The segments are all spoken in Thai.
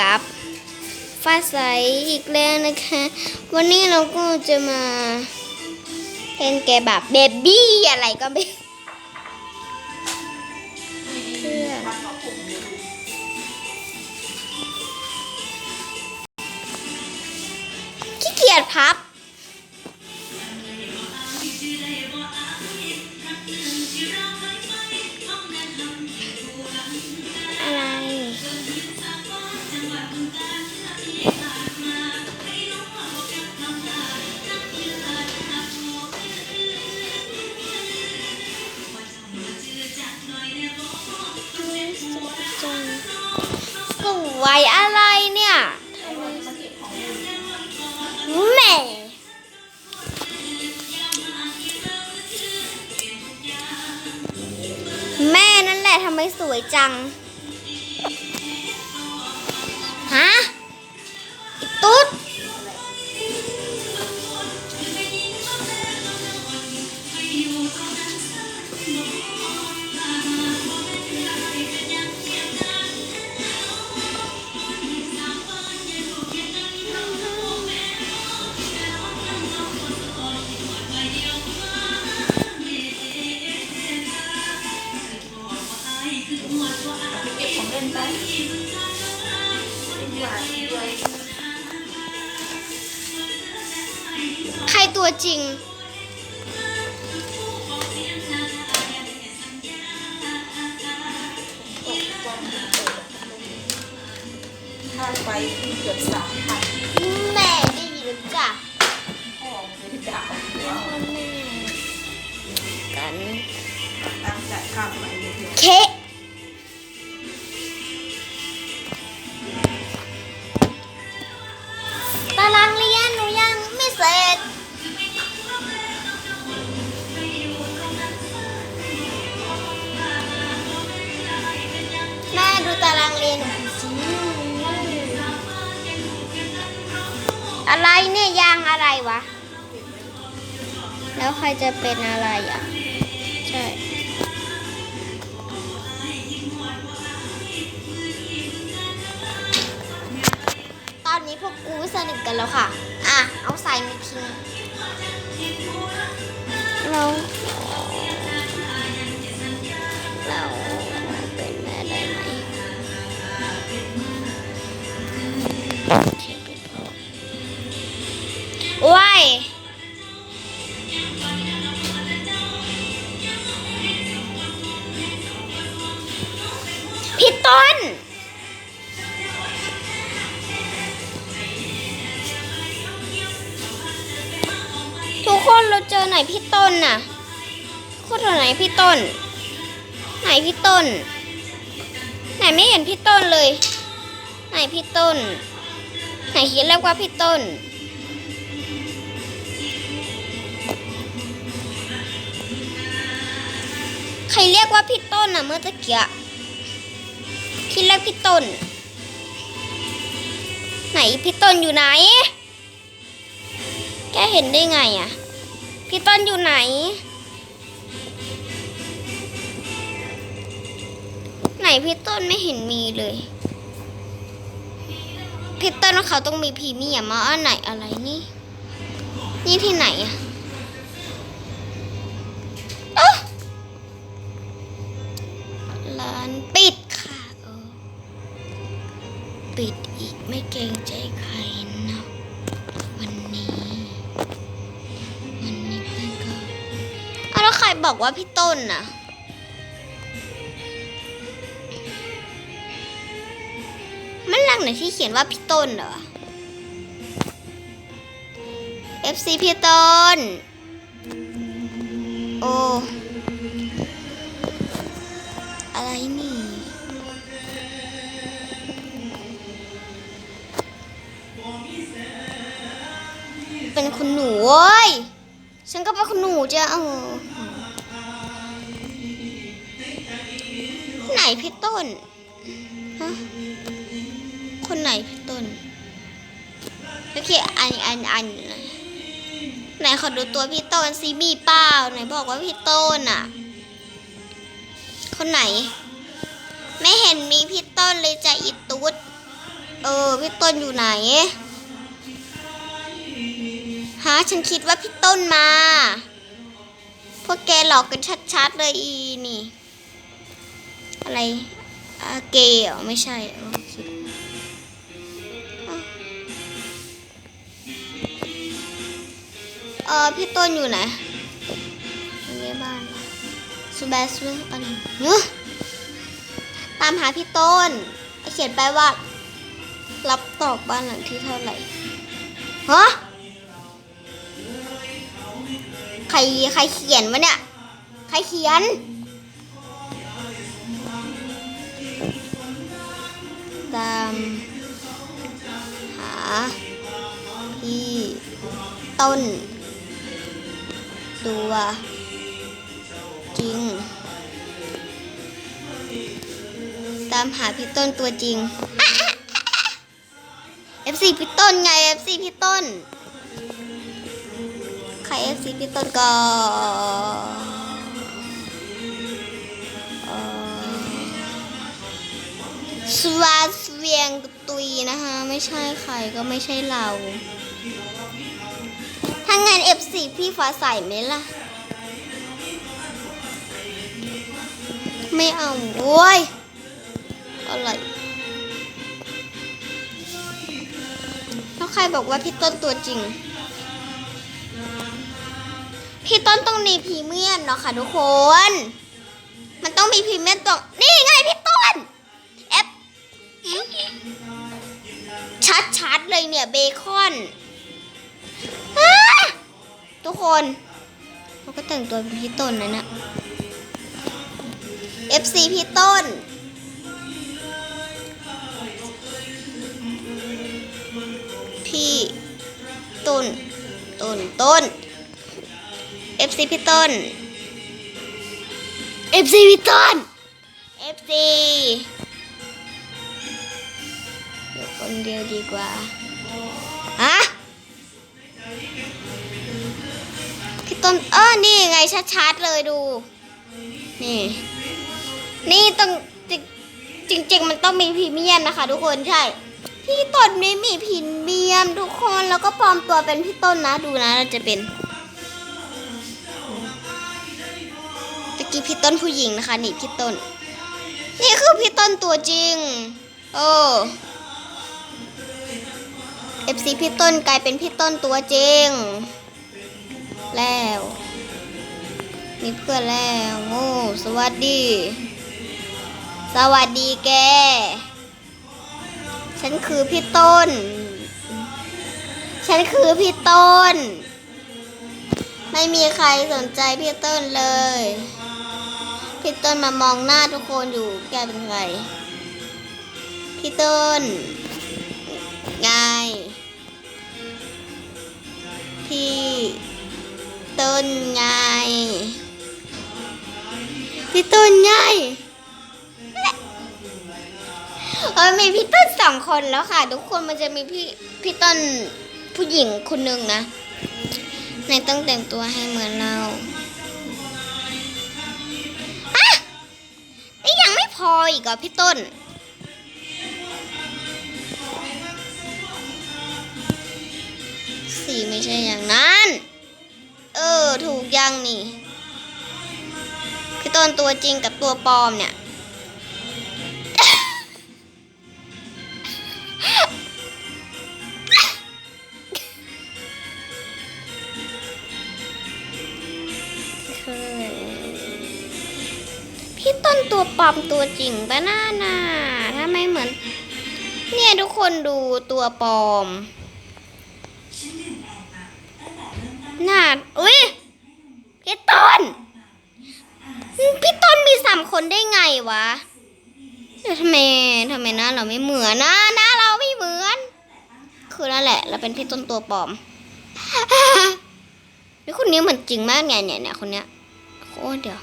กับฟ้าใสอีกแล้วนะคะ วันนี้เราก็จะมาเล่นแกแบบเบบี้อะไรก็ไม่เพื่อนขี้เกียจพับ ตัวจริงตกวันเปิดค่าไฟเกือบสามพันแม่ได้ยินจ้ะพ่อเลยดาวหัวพ่อแม่กันตั้งจ่ายค่าไฟเลยเดียวเคะ อะไรเนี่ยยางอะไรวะ แล้วใครจะเป็นอะไรอะ ใช่ตอนนี้พวกกูสนิทกันแล้วค่ะ อะ เอาใส่มาทิ้งเรา พี่ต้น ทุกคนเราเจอไหนพี่ต้นน่ะคนไหนพี่ต้น ไหนพี่ต้น ไหนไม่เห็นพี่ต้นเลย ไหนพี่ต้น ไหนคิดแล้วว่าพี่ต้นใครเรียกว่าพี่ต้นน่ะเมื่อตะเกียคิ ดแล้วพี่ต้น ไหนพี่ต้นอยู่ไหน แกเห็นได้ไงอะพี่ต้นอยู่ไหน ไหนพี่ต้นไม่เห็นมีเลยพี่ต้นว่าเขาต้องมีพรีเมียมมาอันไหนอะไรนี่ นี่ที่ไหนอะอ๊ะร้านปิด ปิดอีกไม่เกรงใจใครนะวันนี้วันนี้เพื่อนก็อ้าแล้วใครบอกว่าพี่ต้นน่ะมันหลังไหนที่เขียนว่าพี่ต้นเหรอ FC พี่ต้น โอ้อะไรนี่ เป็นคุณหนูเว้ย ฉันก็เป็นคุณหนูจ้ะเออไหนพี่ต้น ฮะ คนไหนพี่ต้น โอเค อันอันอันไหนไหนขอดูตัวพี่ต้นซิมีเปล่าไหนบอกว่าพี่ต้นอะ คนไหน ไม่เห็นมีพี่ต้นเลยจะอีตุ๊ดเออ พี่ต้นอยู่ไหนะ ฉันคิดว่าพี่ต้นมา พวกแกหลอกกันชัดๆเลยอีนี่ อะไรเกย์เหรอไม่ใช่เออคิดเออพี่ต้นอยู่ไหนอยู่ในบ้านซูเบสอะไรเนื้อตามหาพี่ต้น เขียนไปว่า รับตอกบ้านหลังที่เท่าไหร่ฮะ ใครใครเขียนวะเนี่ย ใครเขียนตามหาพี่ต้น ตัว จริง ตามหาพี่ต้นตัวจริง FC พี่ต้นไง FC พี่ต้น ใคร FC พี่ต้นก็สวาสเวียงตุยนะคะ ไม่ใช่ใครก็ไม่ใช่เรา ถ้างาน F4 พี่ฟ้าใสไหมล่ะ ไม่เอาโว้ยอะไรแล้วใครบอกว่าพี่ต้นตัวจริง พี่ต้นต้องมีพรีเมียมเนาะค่ะทุกคน มันต้องมีพรีเมียมตรงนี่ไงพี่ต้นเอฟชัดๆเลยเนี่ยเบคอนอทุกคนเขาก็แต่งตัวเป็นพี่ต้นนะเนี่ย FC พี่ต้นพี่ต้นต้นต้น FC พี่ต้น FC พี่ต้น FC อยู่คนเดียวดีกว่าฮะพี่ต้นเออนี่ไงชัดๆเลยดู นี่ นี่ต้องจริงจริงๆ มันต้องมีพรีเมียมนะคะ ทุกคนใช่ พี่ต้นไม่มีพรีเมียมทุกคนแล้วก็ปลอมตัวเป็นพี่ต้นนะดูนะเราจะเป็น กี้พี่ต้นผู้หญิงนะคะ นี่พี่ต้น นี่คือพี่ต้นตัวจริง โอ้เอฟซีพี่ต้นกลายเป็นพี่ต้นตัวจริง แล้ว มีเพื่อนแล้วโง่สวัสดี สวัสดีแก ฉันคือพี่ต้น ฉันคือพี่ต้นไม่มีใครสนใจพี่ต้นเลย พี่ต้นมามองหน้าทุกคนอยู่ แกเป็นใคร พี่ต้น ไง พี่ต้นไง พี่ต้นไงเออมีพี่ต้นสองคนแล้วค่ะ ทุกคนมันจะมีพี่พี่ต้นผู้หญิงคนหนึ่งนะ ในต้องแต่งตัวให้เหมือนเรา พออีกเหรอพี่ต้น สีไม่ใช่อย่างนั้น เออ ถูกยังนี่ พี่ต้นตัวจริงกับตัวปลอมเนี่ย ต้นตัวปลอมตัวจริงปะน่าน่าถ้าไม่เหมือน เนี่ยทุกคนดูตัวปลอม หน้า อุ้ยพี่ต้น พี่ต้นมีสามคนได้ไงวะเดี๋ยวทำไมทำไมหน้าเราไม่เหมือนนะหน้าเราไม่เหมือน คือนั่นแหละ เราเป็นพี่ต้นตัวปลอมนี่คนนี้เหมือนจริงมากไงเนี่ยเนี่ยคนเนี้ยโอ้เดี๋ยว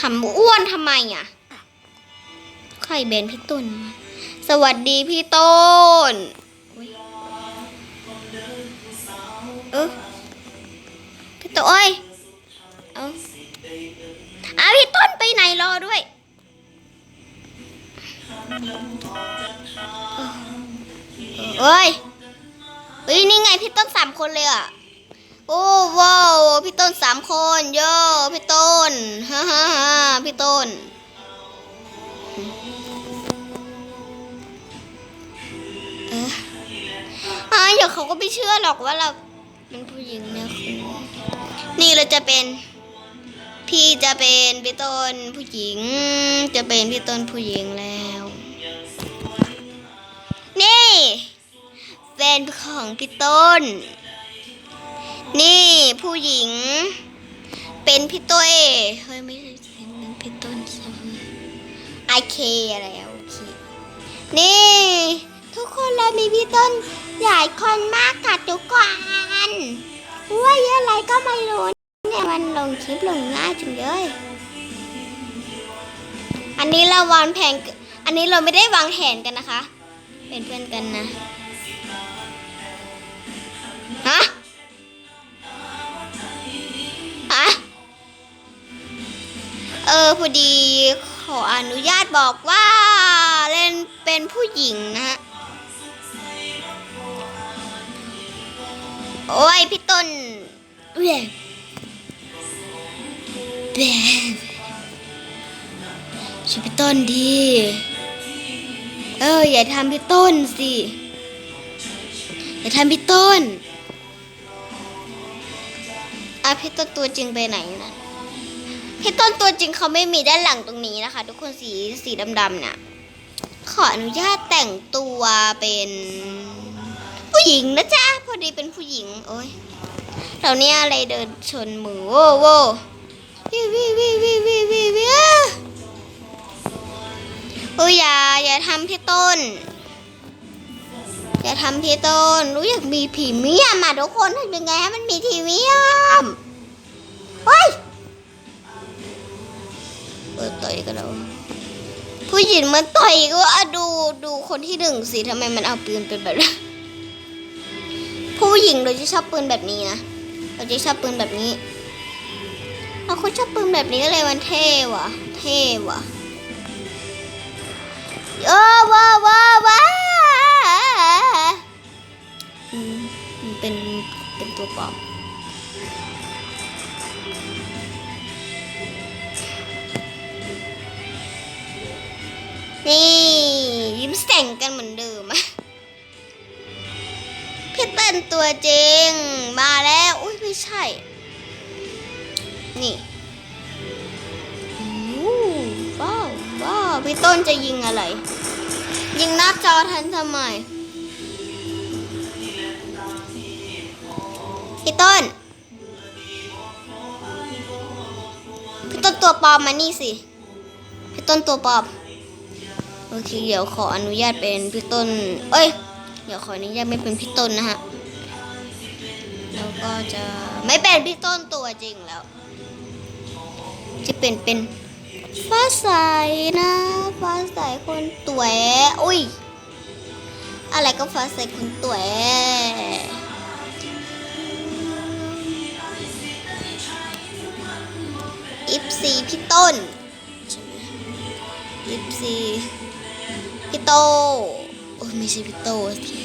ทำอ้วนทำไมอะใครเบนพี่ต้นมาสวัสดีพี่ต้นเออพี่ต้นโอ้ยเอาอะพี่ต้นไปไหนรอด้วยเอ้ยเฮ้ยนี่ไงพี่ต้นสามคนเลยอะ โอ้ว้าวพี่ต้นสามคนโย่พี่ต้นฮ่าฮ่าฮ่าพี่ต้น เอออ่าเดี๋ยวเขาก็ไม่เชื่อหรอกว่าเราเป็นผู้หญิงเนี่ยคุณนี่เราจะเป็น พี่จะเป็นพี่ต้นผู้หญิง จะเป็นพี่ต้นผู้หญิงแล้ว นี่แฟนของพี่ต้น นี่ผู้หญิง เป็นพี่ต้ยเฮ้ยไม่ใช่เป็นพี่ต้นสิไอเคอะไรโอเค นี่ ทุกคนเรามีพี่ต้นใหลายคนมากค่ะทุกคนว่าเยอะอะไรก็ไม่รู้เนี่ยมันลงคลิปลงง่ายจังเลยอันนี้เราวางแผน อันนี้เราไม่ได้วางแผนกันนะคะ เป็นเพื่อนกันนะ เออพอดีขออนุญาตบอกว่าเล่นเป็นผู้หญิงนะฮะ โอ้ยพี่ต้นเว้ยเบ้ช่วยพี่ต้นดี เอออย่าทำพี่ต้นสิ อย่าทำพี่ต้นอะพี่ต้นตัวจริงไปไหนน่ะ พี่ต้นตัวจริงเขาไม่มีด้านหลังตรงนี้นะคะ ทุกคนสีสีดำๆเนี่ยขออนุญาตแต่งตัวเป็นผู้หญิงนะจ๊ะพอดีเป็นผู้หญิง โอ้ยเราเนี่ยอะไรเดินชนมือโว้โว้วิวิวิวิวิวิวิโอ้ยอย่าอย่าทำพี่ต้น อย่าทำพี่ต้นรู้อยากมีพรีเมียมอะทุกคนทำยังไงให้มันมีพรีเมียมเฮ้ย เปิดต่อยกันแล้วผู้หญิงมันต่อยก็อะดูดูคนที่หนึ่งสิทำไมมันเอาปืนเป็นแบบนั้นผู้หญิงเราจะชอบปืนแบบนี้นะเราจะชอบปืนแบบนี้เราคนชอบปืนแบบนี้เลยมันเท่ว่ะ เท่ว่ะโอ้ว้าวว้าวว้ามันเป็นเป็นตัวปลอม นี่ยิ้มแส่งกันเหมือนเดิมพี่เต้นตัวจริงมาแล้ว อุ้ยไม่ใช่ นี่ว้าวว้าวพี่ต้นจะยิงอะไร ยิงหน้าจอทันสมัยพี่ต้น พี่ต้นตัวปลอมมานี่สิ พี่ต้นตัวปลอม โอเคเดี๋ยวขออนุญาตเป็นพี่ต้น เอ้ย เดี๋ยวขออนุญาตไม่เป็นพี่ต้นนะฮะ แล้วก็จะไม่เป็นพี่ต้นตัวจริงแล้ว จะเป็นเป็นฟ้าใสนะฟ้าใสคนตัวอุ้ย อะไรก็ฟ้าใสคนตัวอิฟซีพี่ต้นอิฟซี พี่โตโอ้ไม่ใช่พี่โตสิ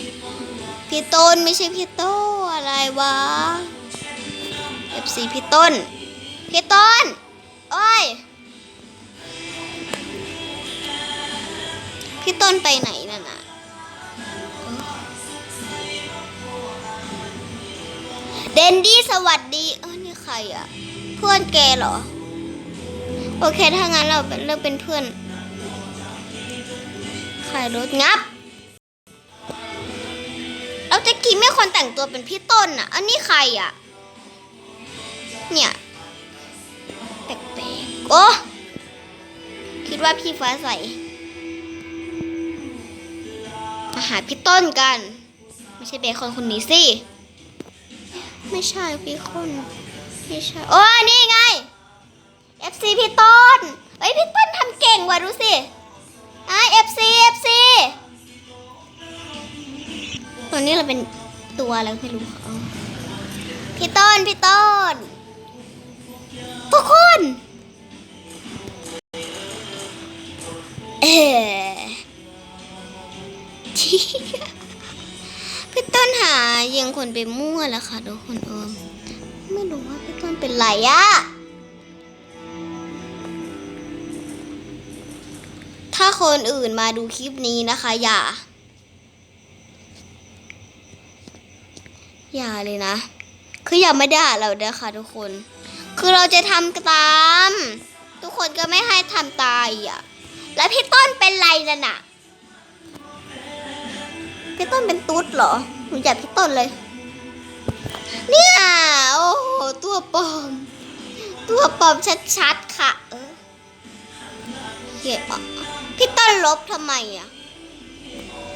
พี่ต้นไม่ใช่พี่โตอะไรวะ FC พี่ต้น พี่ต้น โอ้ย พี่ต้นไปไหนน่ะนะเดนดี้สวัสดีเออนี่ใครอะเพื่อนแกเหรอ โอเค ถ้างั้นเราเป็นเราเป็นเพื่อน ขายรถงับเราจะกี้ไม่คนแต่งตัวเป็นพี่ต้นอะ อันนี้ใครอะ เนี่ยแปลกๆโอ้คิดว่าพี่ฟ้าใสมาหาพี่ต้นกัน ไม่ใช่เบคอนคนนี้สิ ไม่ใช่พี่คนไม่ใช่โอ้นี่ไง FC พี่ต้น เอ้ยพี่ต้นทำเก่งว่ะดูสิ ไอะ FC FC ตัวนี้เราเป็นตัวอะไรไม่รู้พี่ต้นพี่ต้นทุกคนเออพี่ต้นหายังคนไปมั่วแล้วค่ะทุกคนเอิมไม่รู้ว่าพี่ต้นเป็นไรอะ ถ้าคนอื่นมาดูคลิปนี้นะคะ อย่า อย่าเลยนะ คืออย่าไม่ด่าเราเด้อค่ะทุกคน คือเราจะทำตาม ทุกคนก็ไม่ให้ทำตายอะ แล้วพี่ต้นเป็นไรนั่นน่ะ พี่ต้นเป็นตุ๊ดเหรอหนูอยากพี่ต้นเลย เนี่ยโอ้โหตัวปลอม ตัวปลอมชัดๆค่ะ เออ เหี้ยอะ พี่ต้นลบทำไมอะ